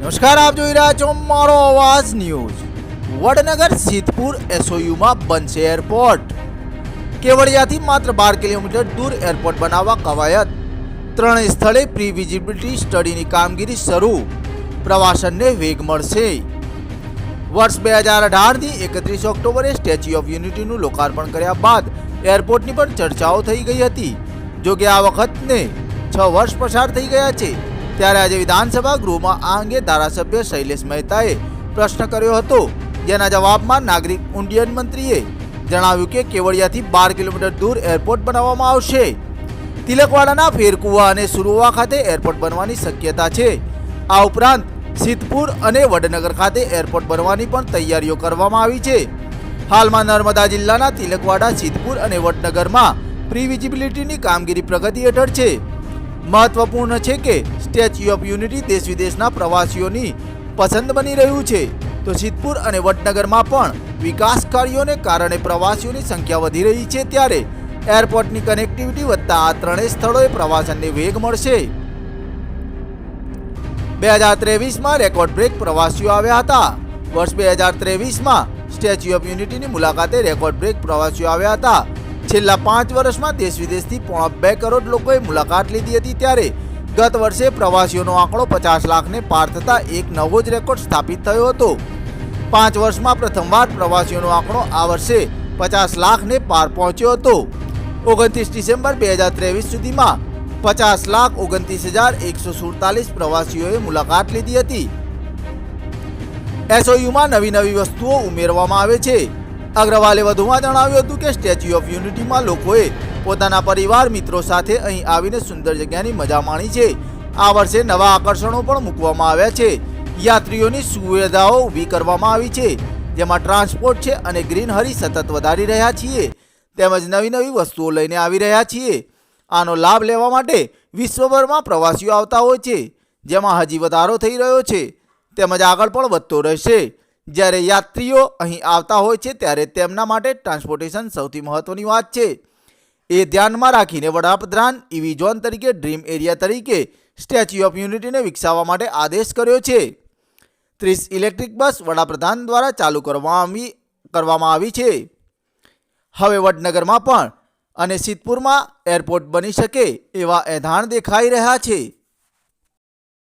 નમસ્કાર, આપ જોઈ રહ્યા છો મારો અવાજ ન્યૂઝ. વડનગર સિદ્ધપુર એસઓયુમાં બનશે એરપોર્ટ. કેવડિયાથી માત્ર બાર કિલોમીટર દૂર એરપોર્ટ બનાવવા કવાયત. ત્રણેય સ્થળે પ્રી વિઝિબિલિટી સ્ટડીની કામગીરી શરૂ. પ્રવાસનને વેગ મળશે. વર્ષ બે હજાર અઢારની એકત્રીસ ઓક્ટોબરે સ્ટેચ્યુ ઓફ યુનિટીનું લોકાર્પણ કર્યા બાદ એરપોર્ટની પણ ચર્ચાઓ થઈ ગઈ હતી. જો કે આ વખતને છ વર્ષ પસાર થઈ ગયા છે. ત્યારે આજે વિધાનસભા ગૃહમાં આ અંગે ધારાસભ્ય શૈલેષ મહેતાએ પ્રશ્ન કર્યો હતો. જેના જવાબમાં નાગરિક ઉડ્ડયન મંત્રીએ જણાવ્યું કે કેવડિયાથી બાર કિલોમીટર દૂર એરપોર્ટ બનાવવામાં આવશે. તિલકવાડાના ફેરકુવા અને સુરુવા ખાતે એરપોર્ટ બનવાની શક્યતા છે. આ ઉપરાંત સિદ્ધપુર અને વડનગર ખાતે એરપોર્ટ બનવાની પણ તૈયારીઓ કરવામાં આવી છે. હાલમાં નર્મદા જિલ્લાના તિલકવાડા, સિદ્ધપુર અને વડનગરમાં પ્રી વિઝિબિલિટીની કામગીરી પ્રગતિ હેઠળ છે. મહત્વપૂર્ણ છે કે સ્ટેચ્યુ ઓફ યુનિટી દેશ વિદેશના પ્રવાસીઓની પસંદ બની રહ્યું છે. તો સિદ્ધપુર અને વડનગરમાં પણ વિકાસ કાર્યોને કારણે પ્રવાસીઓની સંખ્યા વધી રહી છે ત્યારે એરપોર્ટની કનેક્ટિવિટી વધતા આ ત્રણેય સ્થળોએ પ્રવાસનને વેગ મળશે. બે હજાર ત્રેવીસમાં રેકોર્ડ બ્રેક પ્રવાસીઓ આવ્યા હતા. વર્ષ બે હજાર ત્રેવીસમાં સ્ટેચ્યુ ઓફ યુનિટીની મુલાકાતે રેકોર્ડ બ્રેક પ્રવાસીઓ આવ્યા હતા. છેલ્લા પાંચ વર્ષમાં દેશ વિદેશથી પોણા બે કરોડ લોકોએ મુલાકાત લીધી હતી ત્યારે ગત વર્ષે પ્રવાસીઓનો આંકડો પચાસ લાખને પાર થતાં એક નવો જ રેકોર્ડ સ્થાપિત થયો હતો. પાંચ વર્ષમાં પ્રથમવાર પ્રવાસીઓનો આંકડો આ વર્ષે પચાસ લાખને પાર પહોંચ્યો હતો. ઓગણત્રીસ ડિસેમ્બર બે હજાર ત્રેવીસ સુધીમાં પચાસ લાખ ઓગણત્રીસ હજાર એકસો સુડતાલીસ પ્રવાસીઓએ મુલાકાત લીધી હતી. એસઓયુમાં નવી નવી વસ્તુઓ ઉમેરવામાં આવે છે. અગ્રવાલે વધુમાં જણાવ્યું હતું કે સ્ટેચ્યુ ઓફ યુનિટીમાં લોકોએ પોતાના પરિવાર, મિત્રો સાથે અહીં આવીને સુંદર જગ્યાની મજા માણી છે. આ વર્ષે નવા આકર્ષણો પણ મૂકવામાં આવ્યા છે. યાત્રીઓની સુવિધાઓ ઊભી કરવામાં આવી છે. જેમાં ટ્રાન્સપોર્ટ છે અને ગ્રીનહરી સતત વધારી રહ્યા છીએ. તેમજ નવી નવી વસ્તુઓ લઈને આવી રહ્યા છીએ. આનો લાભ લેવા માટે વિશ્વભરમાં પ્રવાસીઓ આવતા હોય છે. જેમાં હજી વધારો થઈ રહ્યો છે. તેમજ આગળ પણ વધતો રહેશે. જ્યારે યાત્રીઓ અહીં આવતા હોય છે ત્યારે તેમના માટે ટ્રાન્સપોર્ટેશન સૌથી મહત્વની વાત છે. એ ધ્યાનમાં રાખીને વડાપ્રધાન ઇવી ઝોન તરીકે ડ્રીમ એરિયા તરીકે સ્ટેચ્યુ ઓફ યુનિટીને વિકસાવવા માટે આદેશ કર્યો છે. ત્રીસ ઇલેક્ટ્રિક બસ વડાપ્રધાન દ્વારા ચાલુ કરવામાં આવી કરવામાં આવી છે. હવે વડનગરમાં પણ અને સિદ્ધપુરમાં એરપોર્ટ બની શકે એવા એધાણ દેખાઈ રહ્યા છે.